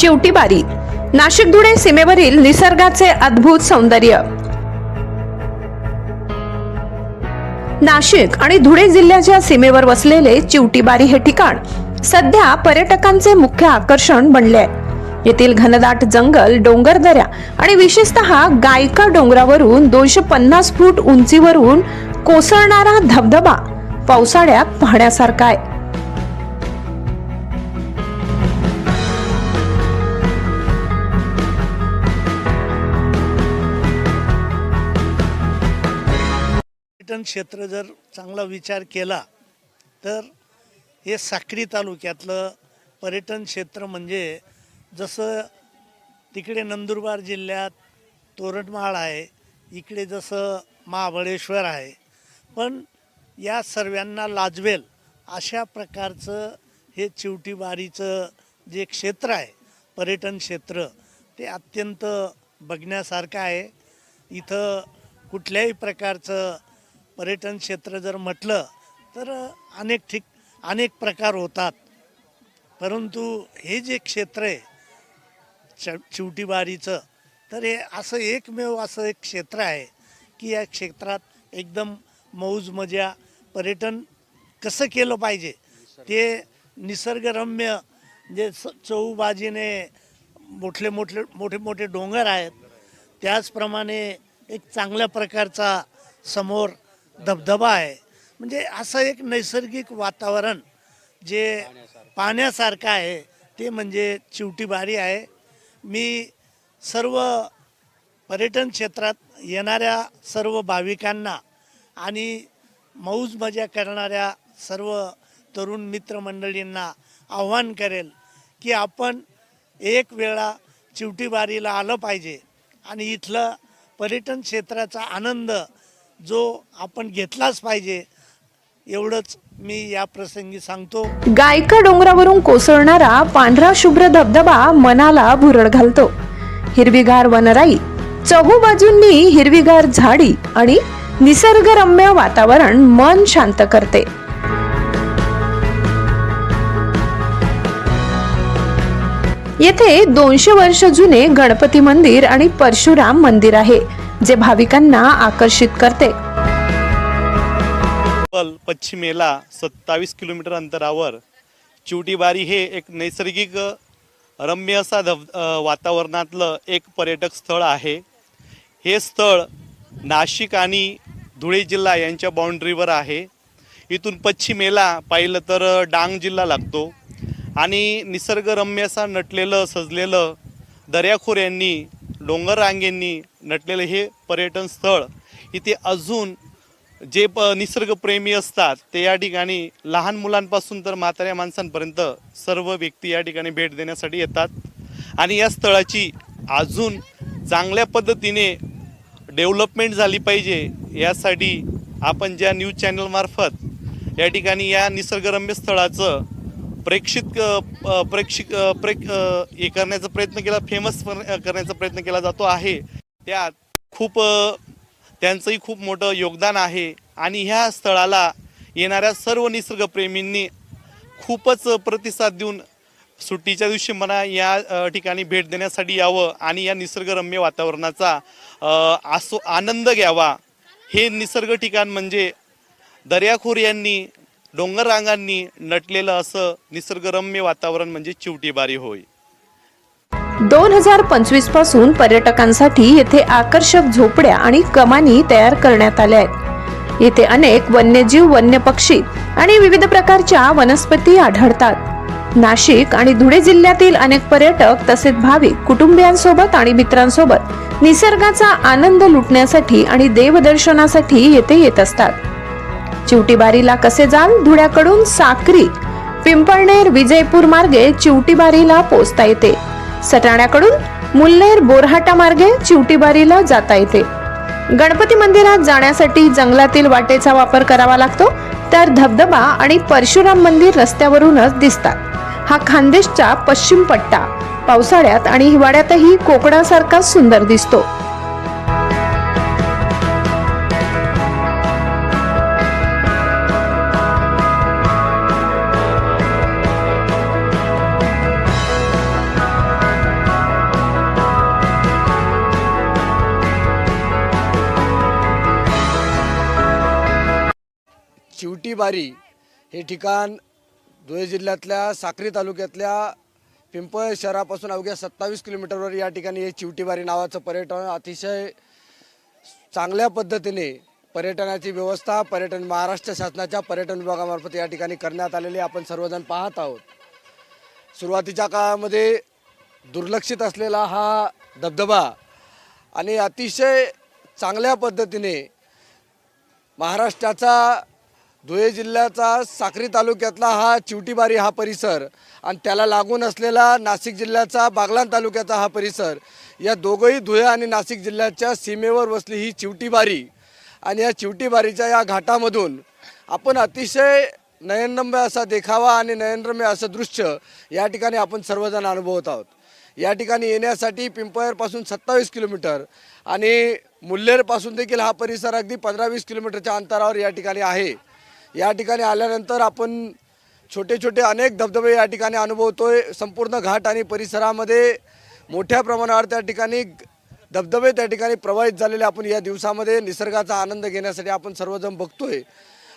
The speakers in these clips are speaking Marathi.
चिवटी बारी. नाशिक धुळे सीमेवरील निसर्गाचे अद्भुत सौंदर्य. नाशिक आणि धुळे जिल्ह्याच्या सीमेवर वसलेले चिवटीबारी हे ठिकाण सध्या पर्यटकांचे मुख्य आकर्षण बनले. आहे येथील घनदाट जंगल डोंगर दऱ्या आणि विशेषतः गायका डोंगरावरून दोनशे पन्नास फूट उंचीवरून कोसळणारा धबधबा पावसाळ्यात पाहण्यासारखा आहे. पर्यटन क्षेत्र जर चांगला विचार केला तर हे साक्री तालुक्यातलं पर्यटन क्षेत्र म्हणजे जसं तिकडे नंदुरबार जिल्ह्यात तोरणमाळ आहे इकडे जसं महाबळेश्वर आहे. पण या सर्वांना लाजवेल अशा प्रकारचं हे चिवटीबारीचं जे क्षेत्र आहे पर्यटन क्षेत्र ते अत्यंत बघण्यासारखं आहे. इथं कुठल्याही प्रकारचं पर्यटन क्षेत्र जर म्हटलं तर अनेक ठिक अनेक प्रकार होतात. परंतु हे जे क्षेत्र आहे च चिवटीबारीचं तर हे असं एकमेव असं एक क्षेत्र आहे की या क्षेत्रात एकदम मौज मजा पर्यटन कसं केलं पाहिजे? ते निसर्गरम्य जे स चहूबाजीने मोठले मोठले मोठे मोठे डोंगर आहेत त्याचप्रमाणे एक चांगल्या प्रकारचा समोर धबधबा आहे. म्हणजे असं एक नैसर्गिक वातावरण जे पाहण्यासारखं आहे ते म्हणजे चिवटीबारी आहे. मी सर्व पर्यटन क्षेत्रात येणाऱ्या सर्व भाविकांना आणि मौज मजा करणाऱ्या सर्व तरुण मित्रमंडळींना आव्हान करेल की आपण एक वेळा चिवटीबारीला आलं पाहिजे आणि इथलं पर्यटन क्षेत्राचा आनंद जो आपण घेतलाच पाहिजे एवढंच मी या प्रसंगी सांगतो. गायका डोंगरावरून कोसळणारा पांढरा शुभ्र धबधबा मनाला भुरळ घालतो. हिरवीगार वनराई चहूबाजूंनी हिरवीगार झाडी आणि निसर्गरम्य वातावरण मन शांत करते. येथे दोनशे वर्ष जुने गणपती मंदिर आणि परशुराम मंदिर आहे. जे भाविकांना आकर्षित करते. पश्चिमेला सत्तावीस किलोमीटर अंतरावर चिवटीबारी हे एक नैसर्गिक रम्य असा धब वातावरणातलं एक पर्यटक स्थळ आहे. हे स्थळ नाशिक आणि धुळे जिल्हा यांच्या बाउंड्रीवर आहे. इथून पश्चिमेला पाहिलं तर डांग जिल्हा लागतो आणि निसर्गरम्य असा नटलेलं सजलेलं दर्याखोऱ्यांनी डोंगर रांगेंनी नटलेलं हे पर्यटन स्थळ. इथे अजून जे प निसर्गप्रेमी असतात ते या ठिकाणी लहान मुलांपासून तर म्हाताऱ्या माणसांपर्यंत सर्व व्यक्ती या ठिकाणी भेट देण्यासाठी येतात. आणि या स्थळाची अजून चांगल्या पद्धतीने डेव्हलपमेंट झाली पाहिजे यासाठी आपण ज्या न्यूज चॅनलमार्फत या ठिकाणी या निसर्गरम्य स्थळाचं प्रेक्षित प्रेक्षिक प्रेक हे करण्याचा प्रयत्न केला फेमस करण्याचा प्रयत्न केला जातो आहे. त्यात खूप त्यांचंही खूप मोठं योगदान आहे. आणि ह्या स्थळाला येणाऱ्या सर्व निसर्गप्रेमींनी खूपच प्रतिसाद देऊन सुट्टीच्या दिवशी मला या ठिकाणी भेट देण्यासाठी यावं आणि या निसर्गरम्य वातावरणाचा आसो आनंद घ्यावा. हे निसर्ग ठिकाण म्हणजे दर्याखोर यांनी डोंगर रांगांनी नटलेलं असं निसर्गरम्य वातावरण म्हणजे चिवटीबारी होय. दोन हजार पंचवीसपासून पर्यटकांसाठी येथे आकर्षक झोपड्या आणि कमानी तयार करण्यात आल्या आहेत. येथे अनेक वन्यजीव वन्य पक्षी आणि विविध प्रकारच्या वनस्पती आढळतात. नाशिक आणि धुळे जिल्ह्यातील अनेक पर्यटक तसेच भाविक कुटुंबियांसोबत आणि मित्रांसोबत निसर्गाचा आनंद लुटण्यासाठी आणि देवदर्शनासाठी येथे येत असतात. चिवटीबारीला कसे जाल? धुळ्याकडून साक्री पिंपळनेर विजयपूर मार्गे चिवटीबारीला पोचता येते. सटाण्याकडून मुल्लेर बोरहाटा मार्गे चिवटीबारीला जाता येते. गणपती मंदिरात जाण्यासाठी जंगलातील वाटेचा वापर करावा लागतो तर धबधबा आणि परशुराम मंदिर रस्त्यावरूनच दिसतात. हा खानदेशचा पश्चिम पट्टा पावसाळ्यात आणि हिवाळ्यातही कोकणासारखा सुंदर दिसतो. चिवटीबारी हे ठिकाण धुळे जिल्ह्यातल्या साक्री तालुक्यातल्या पिंपळ शहरापासून अवघ्या सत्तावीस किलोमीटरवर या ठिकाणी हे चिवटीबारी नावाचं पर्यटन अतिशय चांगल्या पद्धतीने पर्यटनाची व्यवस्था पर्यटन महाराष्ट्र शासनाच्या पर्यटन विभागामार्फत या ठिकाणी करण्यात आलेली आपण सर्वजण पाहत आहोत. सुरुवातीच्या काळामध्ये दुर्लक्षित असलेला हा धबधबा आणि अतिशय चांगल्या पद्धतीने महाराष्ट्राचा धुळे जिल्ह्याचा साक्री तालुक्यातला हा चिवटीबारी हा परिसर आणि त्याला लागून असलेला नाशिक जिल्ह्याचा बागलाण तालुक्याचा हा परिसर या दोघंही धुळे आणि नाशिक जिल्ह्याच्या सीमेवर वसली ही चिवटीबारी. आणि या चिवटीबारीच्या या घाटामधून आपण अतिशय नयनरम्य असा देखावा आणि नयनरम्य असं दृश्य या ठिकाणी आपण सर्वजण अनुभवत आहोत. या ठिकाणी येण्यासाठी पिंपळेरपासून सत्तावीस किलोमीटर आणि मुल्लेरपासून देखील हा परिसर अगदी पंधरा वीस किलोमीटरच्या अंतरावर या ठिकाणी आहे. या ठिकाणी आल्यानंतर आपण छोटे छोटे अनेक धबधबे या ठिकाणी अनुभवतोय. संपूर्ण घाट आणि परिसरामध्ये मोठ्या प्रमाणावर त्या ठिकाणी धबधबे त्या ठिकाणी प्रवाहित झालेले आपण या दिवसामध्ये निसर्गाचा आनंद घेण्यासाठी आपण सर्वजण बघतोय.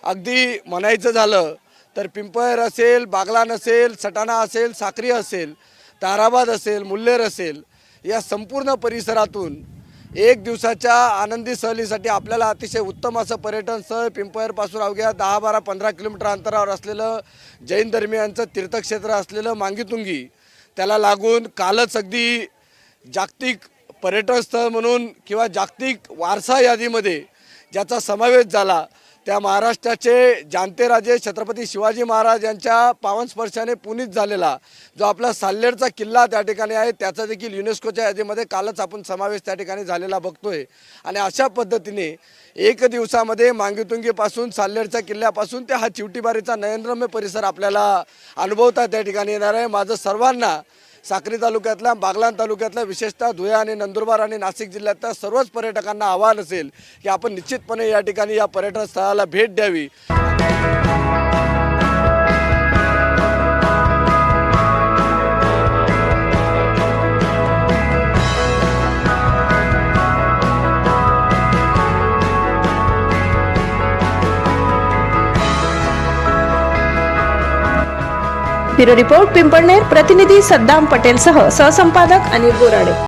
अगदी म्हणायचं झालं तर पिंपळर असेल बागलान असेल सटाणा असेल साक्री असेल ताराबाद असेल मुल्हेर असेल या संपूर्ण परिसरातून एक दिवसाच्या आनंदी सहलीसाठी आपल्याला अतिशय उत्तम असं पर्यटन स्थळ पिंपळेरपासून अवघ्या दहा बारा पंधरा किलोमीटर अंतरावर असलेलं जैन धर्मियांचं तीर्थक्षेत्र असलेलं मांगीतुंगी. त्याला लागून कालच अगदी जागतिक पर्यटन स्थळ म्हणून किंवा जागतिक वारसा यादीमध्ये ज्याचा समावेश झाला त्या महाराष्ट्राचे जाणते राजे छत्रपती शिवाजी महाराज यांच्या पावनस्पर्शाने पुनीत झालेला जो आपला साल्लेरचा किल्ला त्या ठिकाणी आहे त्याचा देखील युनेस्कोच्या यादीमध्ये कालच आपण समावेश त्या ठिकाणी झालेला बघतोय. आणि अशा पद्धतीने एक दिवसामध्ये मांगीतुंगीपासून साल्लेरच्या किल्ल्यापासून ते हा चिवटीबारीचा नयनरम्य परिसर आपल्याला अनुभवता त्या ठिकाणी येणार आहे. माझं सर्वांना साक्री तालुक्यातल्या बागलाण तालुक्यातल्या विशेषतः धुळे आणि नंदुरबार आणि नाशिक जिल्ह्यातल्या सर्वच पर्यटकांना आव्हान असेल की आपण निश्चितपणे या ठिकाणी या पर्यटन स्थळाला भेट द्यावी. ब्युरो रिपोर्ट पिंपळनेर प्रतिनिधी सद्दाम पटेलसह सहसंपादक अनिल बोराडे.